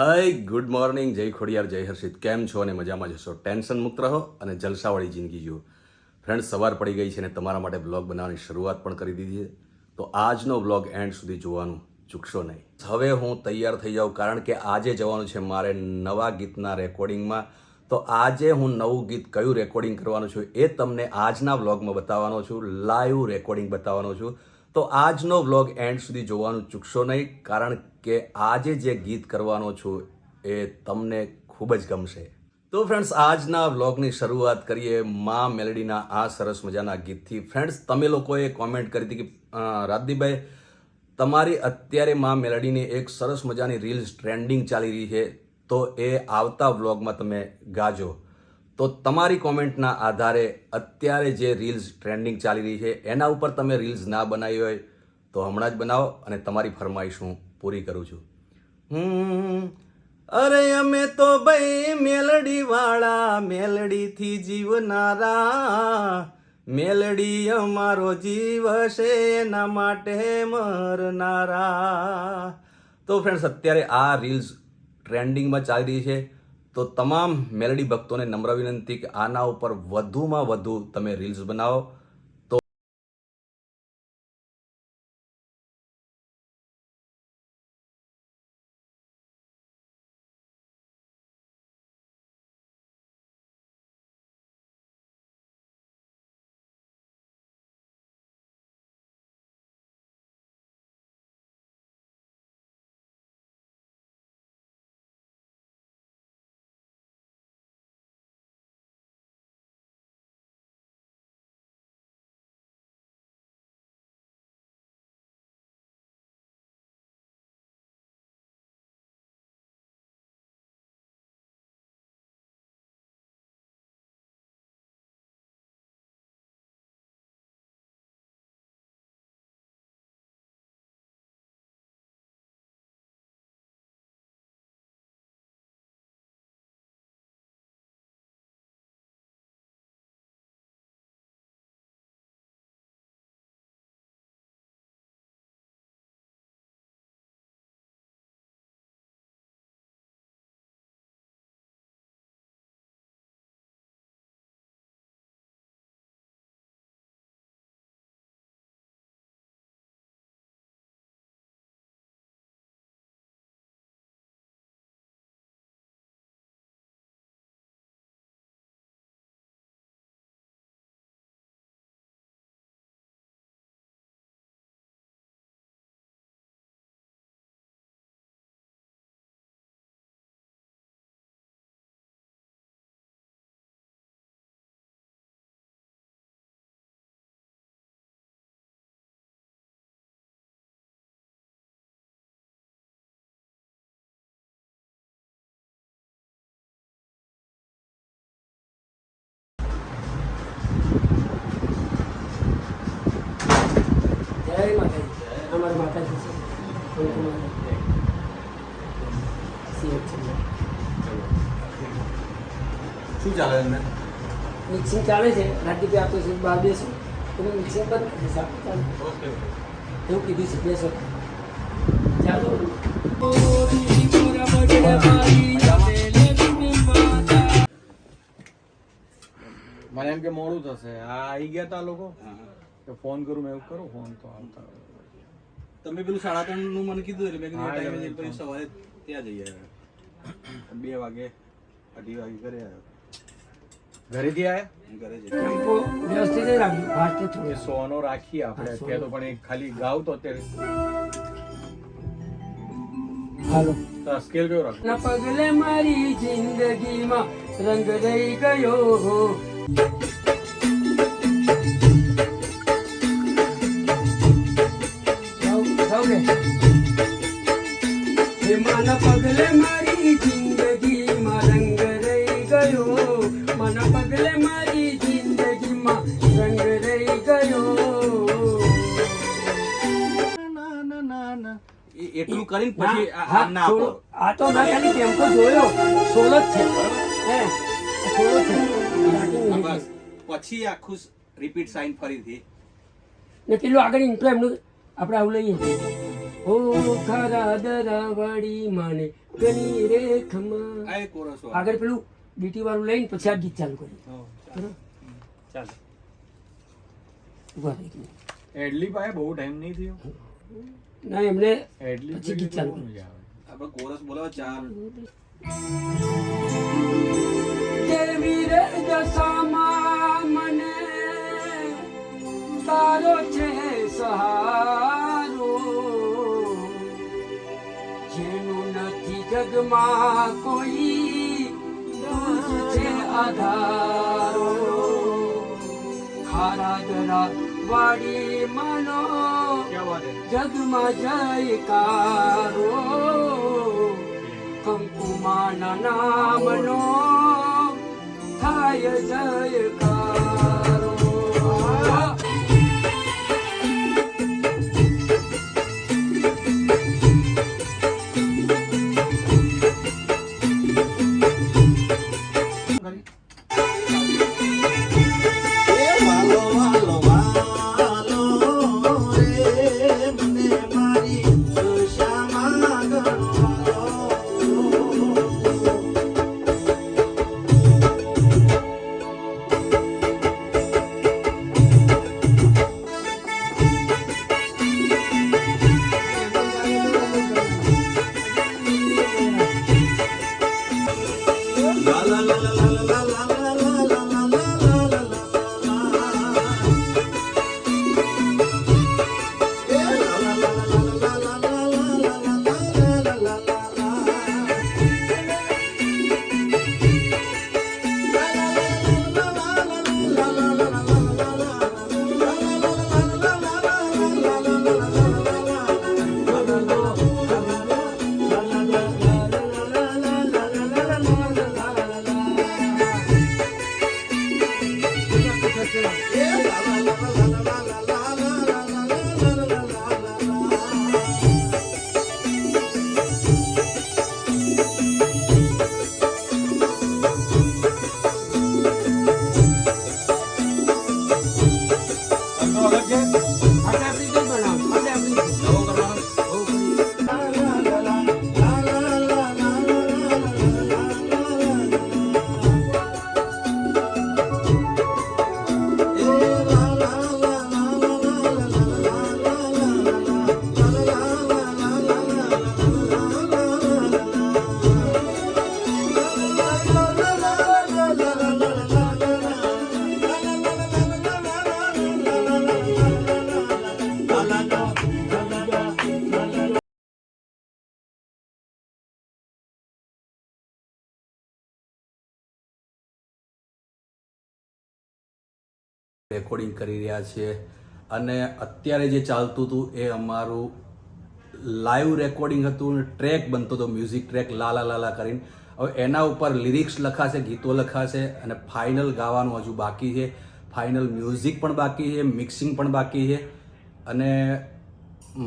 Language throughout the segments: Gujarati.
હાય, ગુડ મોર્નિંગ. જય ખોડિયાર, જય હર્ષિત. કેમ છો અને મજામાં જશો ટેન્શન મુક્ત રહો અને જલસાવાળી જિંદગી જુઓ ફ્રેન્ડ સવાર પડી ગઈ છે અને તમારા માટે બ્લોગ બનાવવાની શરૂઆત પણ કરી દીધી છે. તો આજનો બ્લોગ એન્ડ સુધી જોવાનું ચૂકશો નહીં. હવે હું તૈયાર થઈ જાઉં કારણ કે આજે જવાનું છે મારે નવા ગીતના રેકોર્ડિંગમાં. તો આજે હું નવું ગીત કયું રેકોર્ડિંગ કરવાનું છું એ તમને આજના વ્લોગમાં બતાવવાનો છું. લાઈવ રેકોર્ડિંગ બતાવવાનો છું. તો આજનો વ્લોગ એન્ડ સુધી જોવાનું ચૂકશો નહીં, કારણ કે આજે જે ગીત કરવાનો છું એ તમને ખૂબ જ ગમશે. તો ફ્રેન્ડ્સ આજના વ્લોગની શરૂઆત કરીએ મા મેલડીના આ સરસ મજાના ગીતથી. ફ્રેન્ડ્સ તમે લોકોએ કોમેન્ટ કરી હતી કે રાજદીપભાઈ, તમારી અત્યારે મા મેલડીની એક સરસ મજાની રીલ્સ ટ્રેન્ડિંગ ચાલી રહી છે, તો એ આવતા વ્લોગમાં તમે ગાજો. તો તમારી કોમેન્ટના આધારે અત્યારે જે રીલ્સ ટ્રેન્ડિંગ ચાલી રહી છે, એના ઉપર તમે રીલ્સ ના બનાવી હોય તો હમણાં જ બનાવો અને તમારી ફરમાઈશ હું પૂરી કરું છું. અરે અમે તો ભાઈ મેલડી વાળા મેલડીથી જીવનારા. મેલડી અમારો જીવ છે, એના માટે મરનારા. તો ફ્રેન્ડ્સ અત્યારે આ રીલ્સ ટ્રેન્ડિંગમાં ચાલી રહી છે. તો તમામ મેલડી ભક્તોને નમ્ર વિનંતી કે આના ઉપર વધુમાં વધુ તમે રીલ્સ બનાવો. માતાજી માતાજી છે. શું ચાલે એમને? મિક્સિંગ ચાલે છે. રાતી આપે છે બહાર બેસું. તમે મિક્સિંગ બંધ કરી એવું કીધું છે બેસો ચાલો. મને એમ કે મોડું થશે. આ આવી ગયા તા લોકો. કે ફોન કરું મેં એવું કરું ફોન તો આવતા તમે પેલું સાડા ત્રણનું મને કીધું એટલે મેં કીધું ટાઈમે તો. સવારે ત્યાં જઈ આવ્યા. બે વાગે અઢી વાગે ઘરે આવ્યો. ઘરેથી આવ્યા? ઘરે જઈ સોનો રાખીએ આપણે. કે તો પણ એક ખાલી ગાવ તો અત્યારે. હાલો. તો સ્કેલ કયો રાખ પગલે મારી જિંદગીમાં રંગ રહી ગયો એટલું કરીને પછી આ- હા, ના આપો. આ તો ના ખાલી ટેમ્પો જોયો. સોલ જ છે આ સોલો આ. બસ. પછી આખું રિપીટ સાઇન ફરીથી. ને પેલું આગળ ઇન્ટ્રો એમનું આપણે આવું લઈએ. ઓ ખરા દરાવાળી માને ગણી રેખમાં. આ એક કોરસ આગળ પેલું બીટી વાળું લઈને પછી આ ગીત ચાલુ કરી ચાલો. ઊભા રહી ગયું. એડલી પાસે બહુ ટાઈમ નહીં થયો. ના એમને પછી ગીત ચાલુ આપણે કોરસ બોલાવો ચાર. દેવી રે દશામાં મને તારો છે સહારો? જેનું નથી જગમાં કોઈ છે આધારો. ખારા દરા વાડી માનો જગમાં જયકારો કંકુમાના નામનો થાય જયકારો Yeah. રેકોર્ડિંગ કરી રહ્યા છીએ. અને અત્યારે જે ચાલતું હતું એ અમારું લાઈવ રેકોર્ડિંગ હતું અને ટ્રેક બનતો હતો મ્યુઝિક ટ્રેક લાલા લાલા કરીને. હવે એના ઉપર લિરિક્સ લખાશે, ગીતો લખાશે અને ફાઇનલ ગાવાનું હજુ બાકી છે. ફાઇનલ મ્યુઝિક પણ બાકી છે મિક્સિંગ પણ બાકી છે. અને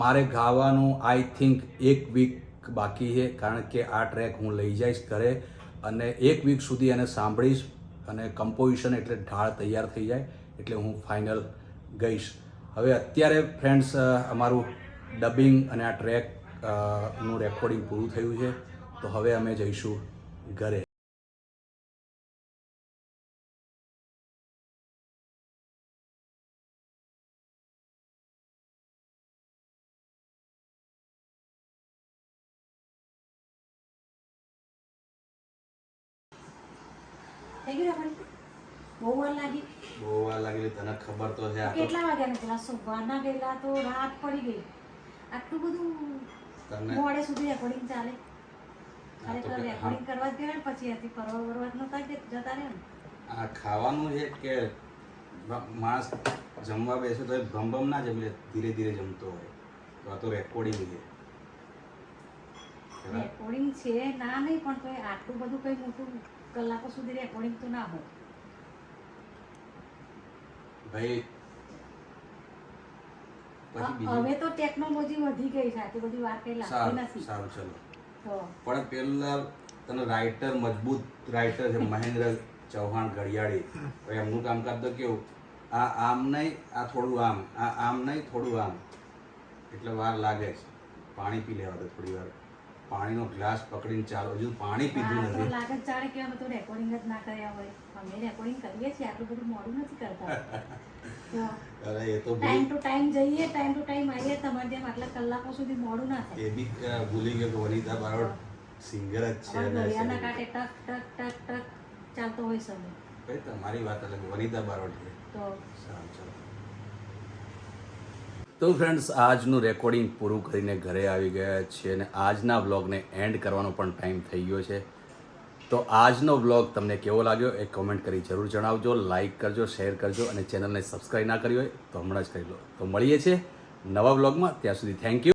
મારે ગાવાનું આઈ થિંક એક વીક બાકી છે, કારણ કે આ ટ્રેક હું લઈ જઈશ ઘરે અને એક વીક સુધી એને સાંભળીશ અને કમ્પોઝિશન એટલે ઢાળ તૈયાર થઈ જાય. એટલે હું ફાઇનલ ગઈશ. હવે અત્યારે ફ્રેન્ડ્સ અમારું ડબિંગ અને આ ટ્રેકનું રેકોર્ડિંગ પૂરું થયું છે. તો હવે અમે જઈશું ઘરે. થઈ ગયું? બહુ વાર લાગી. બહુ વાર લાગેલી તને ખબર તો છે કેટલા વાગ્યા નીકળ્યા સવારના ગયેલા તો રાત પડી ગઈ. આટલું બધું તને મોડે સુધી રેકોર્ડિંગ ચાલે. ખરેખર રેકોર્ડિંગ કરવા જ ગયા પછી હતી પરવા વરવા નતા કે જતા રહે આ ખાવાનું છે કે માણસ જમવા બેસે તો ભમ ભમ ના જમે ધીરે ધીરે જમતો હોય. તો આ તો રેકોર્ડિંગ છે. રેકોર્ડિંગ છે ના નહીં પણ તો આટલું બધું કઈ મોટું કલાકો સુધી રેકોર્ડિંગ તો ના હોય. ભાઈ. હવે તો ટેકનોલોજી વધી ગઈ છે. આટલી બધી વાત કઈ લાગતી નથી. સારું ચલો. પણ પેલા તને રાઇટર મજબૂત રાઇટર છે મહેન્દ્ર ચૌહાણ ઘડિયાળી. તો એમનું કામકાજ તો કેવું? આ આમ નહીં આ થોડું આમ. આ આમ નહીં થોડું આમ. એટલે વાર લાગે છે. પાણી પી લેવા દે થોડી વાર. પાણીનો ગ્લાસ પકડીને ચાલો. હજુ પાણી પીધું નથી. લાગે ચાલે કે અમે તો રેકોર્ડિંગ જ ના કર્યા હોય. અમે રેકોર્ડિંગ કરીએ છીએ આટલું બધું મોડું નથી કરતા. તો અરે એ તો ટાઈમ ટુ ટાઈમ જઈએ ટાઈમ ટુ ટાઈમ આવીએ તમારે જેમ આટલા કલાકો સુધી મોડું ના થાય. એ બી ભૂલી ગયો વનિતા બારોટ સિંગર જ છે અને ઘડિયાળના celebrity. ટક ટક ટક ટક ચાલતો હોય સમય ભાઈ તમારી વાત અલગ વનિતા બારોટ છે. તો સારું ચલો. તો ફ્રેન્ડ્સ આજનું રેકોર્ડિંગ પૂરું કરીને ઘરે આવી ગયા છીએ અને આજના વ્લોગને એન્ડ કરવાનો પણ ટાઈમ થઈ ગયો છે. તો આજનો વ્લોગ તમને કેવો લાગ્યો એ કોમેન્ટ કરી જરૂર જણાવજો લાઈક કરજો શેર કરજો અને ચેનલને સબસ્ક્રાઈબ ના કરી હોય તો હમણાં જ કરી લો. તો મળીએ છીએ નવા વ્લોગમાં ત્યાં સુધી થેન્ક યુ